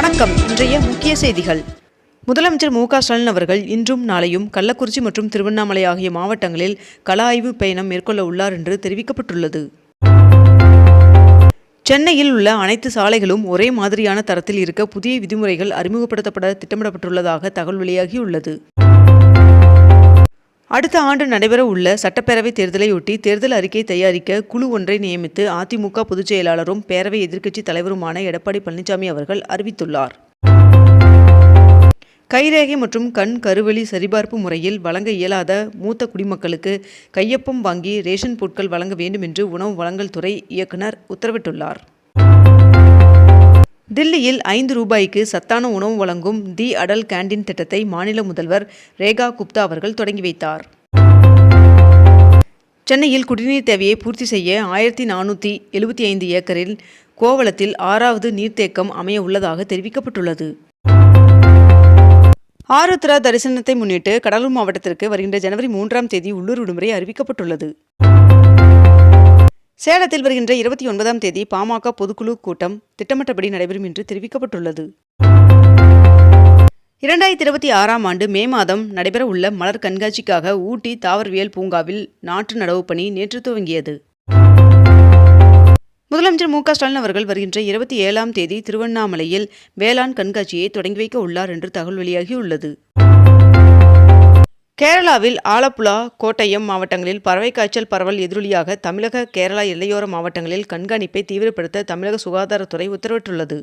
வணக்கம். இன்றைய முக்கிய செய்திகள். முதலமைச்சர் மு க ஸ்டாலின் அவர்கள் இன்றும் நாளையும் கள்ளக்குறிச்சி மற்றும் திருவண்ணாமலை ஆகிய மாவட்டங்களில் கள ஆய்வு பயணம் மேற்கொள்ள உள்ளார் என்று தெரிவிக்கப்பட்டுள்ளது. சென்னையில் உள்ள அனைத்து சாலைகளும் ஒரே மாதிரியான தரத்தில் இருக்க புதிய விதிமுறைகள் அறிமுகப்படுத்தப்பட திட்டமிடப்பட்டுள்ளதாக தகவல் வெளியாகியுள்ளது. அடுத்த ஆண்டு நடைபெற உள்ள சட்டப்பேரவை தேர்தலையொட்டி தேர்தல் அறிக்கை தயாரிக்க குழு ஒன்றை நியமித்து அதிமுக பொதுச் செயலாளரும் பேரவை எதிர்க்கட்சி தலைவருமான எடப்பாடி பழனிசாமி அவர்கள் அறிவித்துள்ளார். கைரேகை மற்றும் கண் கருவெளி சரிபார்ப்பு முறையில் வழங்க இயலாத மூத்த குடிமக்களுக்கு கையொப்பம் வாங்கி ரேஷன் பொருட்கள் வழங்க வேண்டும் என்று உணவு வழங்கல் துறை இயக்குனர் உத்தரவிட்டுள்ளார். தில்லியில் ஐந்து ரூபாய்க்கு சத்தான உணவு வழங்கும் தி அடல் கேண்டீன் திட்டத்தை மாநில முதல்வர் ரேகா குப்தா அவர்கள் தொடங்கி வைத்தார். சென்னையில் குடிநீர் தேவையை பூர்த்தி செய்ய ஆயிரத்தி நானூற்றி எழுபத்தி ஐந்து ஏக்கரில் கோவளத்தில் ஆறாவது நீர்த்தேக்கம் அமைய உள்ளதாக தெரிவிக்கப்பட்டுள்ளது. ஆருத்ரா தரிசனத்தை முன்னிட்டு கடலூர் மாவட்டத்திற்கு வருகின்ற ஜனவரி மூன்றாம் தேதி உள்ளூர் விடுமுறை அறிவிக்கப்பட்டுள்ளது. சேலத்தில் வருகின்ற இருபத்தி ஒன்பதாம் தேதி பாமக பொதுக்குழு கூட்டம் திட்டமிட்டபடி நடைபெறும் என்று தெரிவிக்கப்பட்டுள்ளது. இரண்டாயிரத்தி இருபத்தி ஆறாம் ஆண்டு மே மாதம் நடைபெற உள்ள மலர் கண்காட்சிக்காக ஊட்டி தாவரவியல் பூங்காவில் நாற்று நடவு பணி நேற்று துவங்கியது. முதலமைச்சர் மு ஸ்டாலின் அவர்கள் வருகின்ற இருபத்தி ஏழாம் தேதி திருவண்ணாமலையில் வேளாண் கண்காட்சியை தொடங்கி வைக்க உள்ளார் என்று தகவல் வெளியாகியுள்ளது. கேரளாவில் ஆலப்புழா கோட்டயம் மாவட்டங்களில் பறவை காய்ச்சல் பரவல் எதிரொலியாக தமிழக கேரளா எல்லையோர மாவட்டங்களில் கண்காணிப்பை தீவிரப்படுத்த தமிழக சுகாதாரத்துறை உத்தரவிட்டுள்ளது.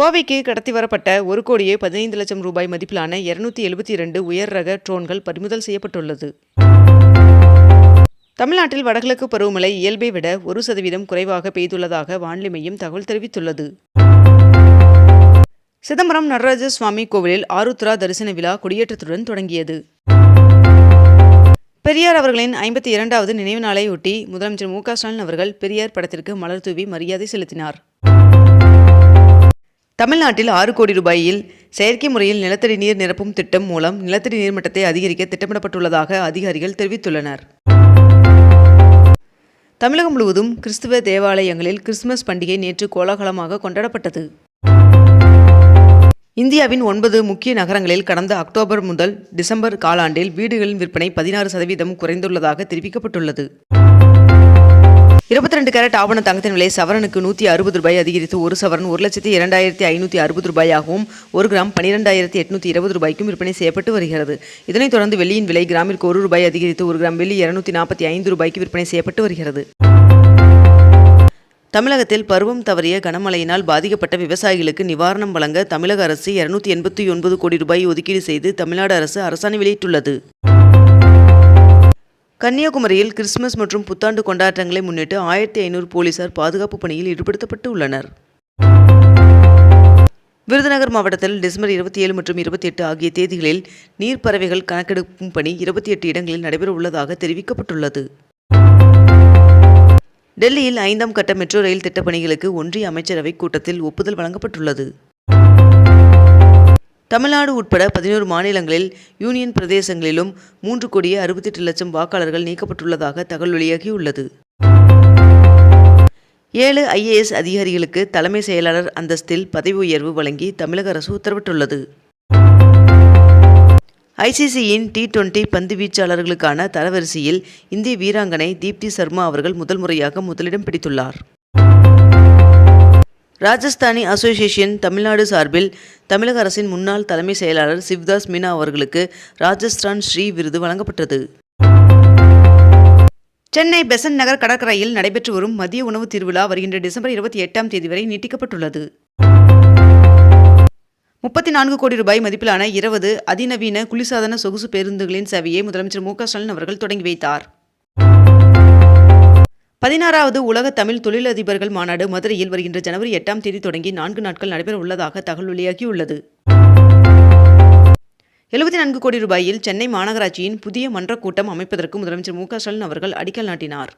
கோவைக்கு கடத்தி வரப்பட்ட ஒரு கோடியே பதினைந்து லட்சம் ரூபாய் மதிப்பிலான இருநூத்தி எழுபத்தி இரண்டு உயர் ரக ட்ரோன்கள் பறிமுதல் செய்யப்பட்டுள்ளது. தமிழ்நாட்டில் வடகிழக்கு பருவமழை இயல்பை விட ஒரு சதவீதம் குறைவாக பெய்துள்ளதாக வானிலை மையம் தகவல் தெரிவித்துள்ளது. சிதம்பரம் நடராஜ சுவாமி கோவிலில் ஆருத்ரா தரிசன விழா கொடியேற்றத்துடன் தொடங்கியது. பெரியார் அவர்களின் ஐம்பத்தி இரண்டாவது நினைவு நாளையொட்டி முதலமைச்சர் மு க ஸ்டாலின் அவர்கள் பெரியார் படத்திற்கு மலர் தூவி மரியாதை செலுத்தினார். தமிழ்நாட்டில் ஆறு கோடி ரூபாயில் செயற்கை முறையில் நிலத்தடி நீர் நிரப்பும் திட்டம் மூலம் நிலத்தடி நீர்மட்டத்தை அதிகரிக்க திட்டமிடப்பட்டுள்ளதாக அதிகாரிகள் தெரிவித்துள்ளனர். தமிழகம் முழுவதும் கிறிஸ்துவ தேவாலயங்களில் கிறிஸ்துமஸ் பண்டிகை நேற்று கோலாகலமாக கொண்டாடப்பட்டது. இந்தியாவின் ஒன்பது முக்கிய நகரங்களில் கடந்த அக்டோபர் முதல் டிசம்பர் காலாண்டில் வீடுகளின் விற்பனை பதினாறு சதவீதம் குறைந்துள்ளதாக தெரிவிக்கப்பட்டுள்ளது. இருபத்தி ரெண்டு கேரட் ஆவண தங்கத்தின் விலை சவரனுக்கு நூற்றி அறுபது ரூபாய் அதிகரித்து ஒரு சவரன் ஒரு லட்சத்தி இரண்டாயிரத்தி ஐநூற்றி அறுபது ரூபாயாகவும் ஒரு கிராம் பன்னிரெண்டாயிரத்தி எட்நூற்றி இருபது ரூபாய்க்கும் விற்பனை செய்யப்பட்டு வருகிறது. இதனைத் தொடர்ந்து வெள்ளியின் விலை கிராமிற்கு ஒரு ரூபாய் அதிகரித்து ஒரு கிராம் வெள்ளி இருநூத்தி நாற்பத்தி ஐந்து ரூபாய்க்கு விற்பனை செய்யப்பட்டு வருகிறது. தமிழகத்தில் பருவம் தவறிய கனமழையினால் பாதிக்கப்பட்ட விவசாயிகளுக்கு நிவாரணம் வழங்க தமிழக அரசு இருநூத்தி எண்பத்தி ஒன்பது கோடி ரூபாய் ஒதுக்கீடு செய்து தமிழ்நாடு அரசு அரசாணை வெளியிட்டுள்ளது. கன்னியாகுமரியில் கிறிஸ்துமஸ் மற்றும் புத்தாண்டு கொண்டாட்டங்களை முன்னிட்டு ஆயிரத்தி ஐநூறு போலீசார் பாதுகாப்பு பணியில் ஈடுபடுத்தப்பட்டு உள்ளனர் விருதுநகர் மாவட்டத்தில் டிசம்பர் இருபத்தி ஏழு மற்றும் இருபத்தி எட்டு ஆகிய தேதிகளில் நீர்ப்பறவைகள் கணக்கெடுக்கும் பணி இருபத்தி எட்டு இடங்களில் நடைபெற உள்ளதாக தெரிவிக்கப்பட்டுள்ளது. டெல்லியில் ஐந்தாம் கட்ட மெட்ரோ ரயில் திட்டப் பணிகளுக்கு ஒன்றிய அமைச்சரவை கூட்டத்தில் ஒப்புதல் வழங்கப்பட்டுள்ளது. தமிழ்நாடு உட்பட பதினோரு மாநிலங்களில் யூனியன் பிரதேசங்களிலும் மூன்று கோடியே அறுபத்தெட்டு லட்சம் வாக்காளர்கள் நீக்கப்பட்டுள்ளதாக தகவல் வெளியாகியுள்ளது. ஏழு ஐஏஎஸ் அதிகாரிகளுக்கு தலைமை செயலாளர் அந்தஸ்தில் பதவி உயர்வு வழங்கி தமிழக அரசு உத்தரவிட்டுள்ளது. ஐசிசியின் டி டுவெண்டி பந்து வீச்சாளர்களுக்கான தரவரிசையில் இந்திய வீராங்கனை தீப்தி சர்மா அவர்கள் முதல் முறையாக முதலிடம் பிடித்துள்ளார். ராஜஸ்தானி அசோசியேஷன் தமிழ்நாடு சார்பில் தமிழக அரசின் முன்னாள் தலைமை செயலாளர் சிவ்தாஸ் மீனா அவர்களுக்கு ராஜஸ்தான் ஸ்ரீ விருது வழங்கப்பட்டது. சென்னை பெசன்ட் நகர் கடற்கரையில் நடைபெற்று வரும் மதிய உணவு திருவிழா வருகின்ற டிசம்பர் இருபத்தி எட்டாம் தேதி வரை நீட்டிக்கப்பட்டுள்ளது. முப்பத்தி நான்கு கோடி ரூபாய் மதிப்பிலான இருபது அதிநவீன குளிர்சாதன சொகுசு பேருந்துகளின் சேவையை முதலமைச்சர் மு க ஸ்டாலின் அவர்கள் தொடங்கி வைத்தார். பதினாறாவது உலக தமிழ் தொழிலதிபர்கள் மாநாடு மதுரையில் வருகின்ற ஜனவரி எட்டாம் தேதி தொடங்கி நான்கு நாட்கள் நடைபெற உள்ளதாக தகவல் வெளியாகியுள்ளது. எழுபத்தி நான்கு கோடி ரூபாயில் சென்னை மாநகராட்சியின் புதிய மன்றக் கூட்டம் அமைப்பதற்கு முதலமைச்சர் மு க ஸ்டாலின் அவர்கள் அடிக்கல் நாட்டினார்.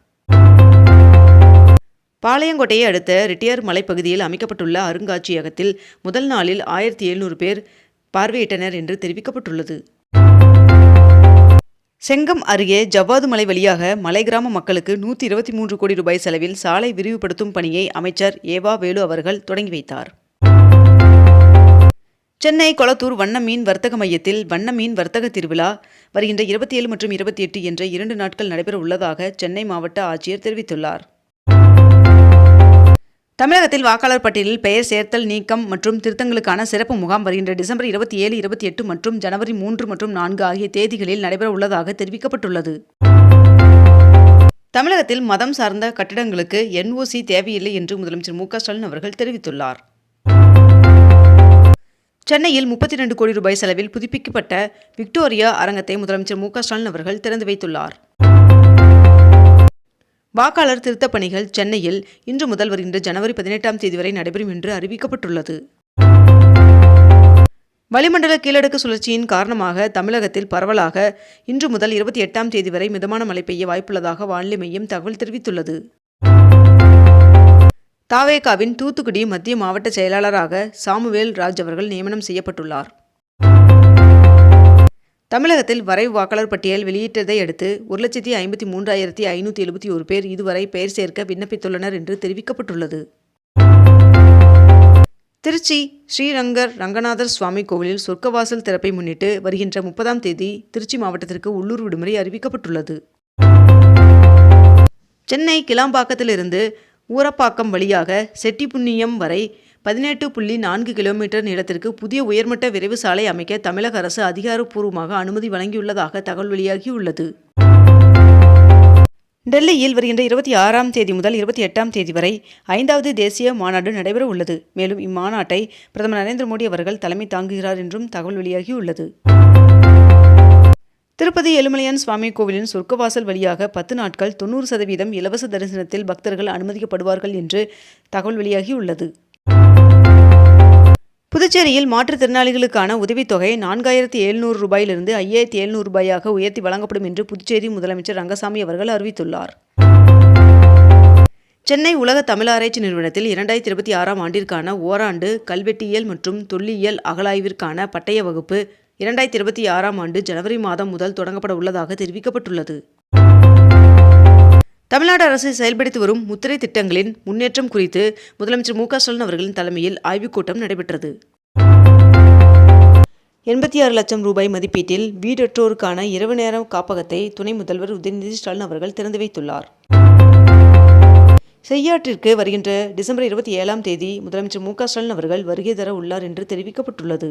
பாளையங்கோட்டையை அடுத்த ரிட்டியர் மலைப்பகுதியில் அமைக்கப்பட்டுள்ள அருங்காட்சியகத்தில் முதல் நாளில் ஆயிரத்தி எழுநூறு பேர் பார்வையிட்டனர் என்று தெரிவிக்கப்பட்டுள்ளது. செங்கம் அருகே ஜவ்வாது மலை வழியாக மலை கிராம மக்களுக்கு நூற்றி இருபத்தி மூன்று கோடி ரூபாய் செலவில் சாலை விரிவுபடுத்தும் பணியை அமைச்சர் ஏவா வேலு அவர்கள் தொடங்கி வைத்தார். சென்னை கொளத்தூர் வண்ண மீன் வர்த்தக மையத்தில் வண்ண மீன் வர்த்தக திருவிழா வருகின்ற இருபத்தி ஏழு மற்றும் இருபத்தி எட்டு என்ற இரண்டு நாட்கள் நடைபெற உள்ளதாக சென்னை மாவட்ட ஆட்சியர் தெரிவித்துள்ளார். தமிழகத்தில் வாக்காளர் பட்டியலில் பெயர் சேர்த்தல் நீக்கம் மற்றும் திருத்தங்களுக்கான சிறப்பு முகாம் வருகின்ற டிசம்பர் இருபத்தி ஏழு இருபத்தி எட்டு மற்றும் ஜனவரி மூன்று மற்றும் நான்கு ஆகிய தேதிகளில் நடைபெற உள்ளதாக தெரிவிக்கப்பட்டுள்ளது. தமிழகத்தில் மதம் சார்ந்த கட்டிடங்களுக்கு என்ஓசி தேவையில்லை என்று முதலமைச்சர் மு ஸ்டாலின் அவர்கள் தெரிவித்துள்ளார். சென்னையில் முப்பத்தி ரெண்டு கோடி ரூபாய் செலவில் புதுப்பிக்கப்பட்ட விக்டோரியா அரங்கத்தை முதலமைச்சர் மு ஸ்டாலின் அவர்கள் திறந்து வைத்துள்ளார். வாக்காளர் திருத்தப் பணிகள் சென்னையில் இன்று முதல் வருகின்ற ஜனவரி பதினெட்டாம் தேதி வரை நடைபெறும் என்று அறிவிக்கப்பட்டுள்ளது. வளிமண்டல கீழடுக்கு சுழற்சியின் காரணமாக தமிழகத்தில் பரவலாக இன்று முதல் இருபத்தி எட்டாம் தேதி வரை மிதமான மழை பெய்ய வாய்ப்புள்ளதாக வானிலை மையம் தகவல் தெரிவித்துள்ளது. தாவேகாவின் தூத்துக்குடி மத்திய மாவட்ட செயலாளராக சாமுவேல் ராஜ் அவர்கள் நியமனம் செய்யப்பட்டுள்ளார். தமிழகத்தில் வரைவு வாக்காளர் பட்டியல் வெளியிட்டதை அடுத்து ஒரு லட்சத்தி ஐம்பத்தி மூன்றாயிரத்தி ஐநூற்றி எழுபத்தி ஒரு பேர் இதுவரை பெயர் சேர்க்க விண்ணப்பித்துள்ளனர் என்று தெரிவிக்கப்பட்டுள்ளது. திருச்சி ஸ்ரீரங்கர் ரங்கநாதர் சுவாமி கோவிலில் சொர்க்கவாசல் திறப்பை முன்னிட்டு வருகின்ற முப்பதாம் தேதி திருச்சி மாவட்டத்திற்கு உள்ளூர் விடுமுறை அறிவிக்கப்பட்டுள்ளது. சென்னை கிளாம்பாக்கத்திலிருந்து ஊரப்பாக்கம் வழியாக செட்டிப்புண்ணியம் வரை பதினெட்டு புள்ளி நான்கு கிலோமீட்டர் நீளத்திற்கு புதிய உயர்மட்ட விரைவு சாலை அமைக்க தமிழக அரசு அதிகாரப்பூர்வமாக அனுமதி வழங்கியுள்ளதாக தகவல் வெளியாகியுள்ளது. டெல்லியில் வருகின்ற இருபத்தி ஆறாம் தேதி முதல் இருபத்தி எட்டாம் தேதி வரை ஐந்தாவது தேசிய மாநாடு நடைபெற உள்ளது. மேலும் இம்மாநாட்டை பிரதமர் நரேந்திர மோடி அவர்கள் தலைமை தாங்குகிறார் என்றும் தகவல் வெளியாகியுள்ளது. திருப்பதி ஏழுமலையான் சுவாமி கோவிலின் சொர்க்கவாசல் வழியாக பத்து நாட்கள் தொண்ணூறு சதவீதம் இலவச தரிசனத்தில் பக்தர்கள் அனுமதிக்கப்படுவார்கள் என்று தகவல் வெளியாகியுள்ளது. புதுச்சேரியில் மாற்றுத்திறனாளிகளுக்கான உதவித்தொகை நான்காயிரத்தி எழுநூறு ரூபாயிலிருந்து ஐயாயிரத்தி எழுநூறு ரூபாயாக உயர்த்தி வழங்கப்படும் என்று புதுச்சேரி முதலமைச்சர் ரங்கசாமி அவர்கள் அறிவித்துள்ளார். சென்னை உலக தமிழாராய்ச்சி நிறுவனத்தில் இரண்டாயிரத்தி இருபத்தி ஆறாம் ஆண்டிற்கான ஓராண்டு கல்வெட்டியல் மற்றும் தொல்லியல் அகலாய்விற்கான பட்டய வகுப்பு இரண்டாயிரத்தி இருபத்தி ஆறாம் ஆண்டு ஜனவரி மாதம் முதல் தொடங்கப்பட உள்ளதாக தெரிவிக்கப்பட்டுள்ளது. தமிழ்நாடு அரசு செயல்படுத்தி வரும் முத்திரை திட்டங்களின் முன்னேற்றம் குறித்து முதலமைச்சர் மு க ஸ்டாலின் அவர்களின் தலைமையில் ஆய்வுக் கூட்டம் நடைபெற்றது. எண்பத்தி ஆறு லட்சம் ரூபாய் மதிப்பீட்டில் வீடற்றோருக்கான இரவு நேர காப்பகத்தை துணை முதல்வர் உதயநிதி ஸ்டாலின் அவர்கள் திறந்து வைத்துள்ளார். செய்யாற்றிற்கு வருகின்ற டிசம்பர் இருபத்தி ஏழாம் தேதி முதலமைச்சர் மு க ஸ்டாலின் அவர்கள் வருகை தர உள்ளார் என்று தெரிவிக்கப்பட்டுள்ளது.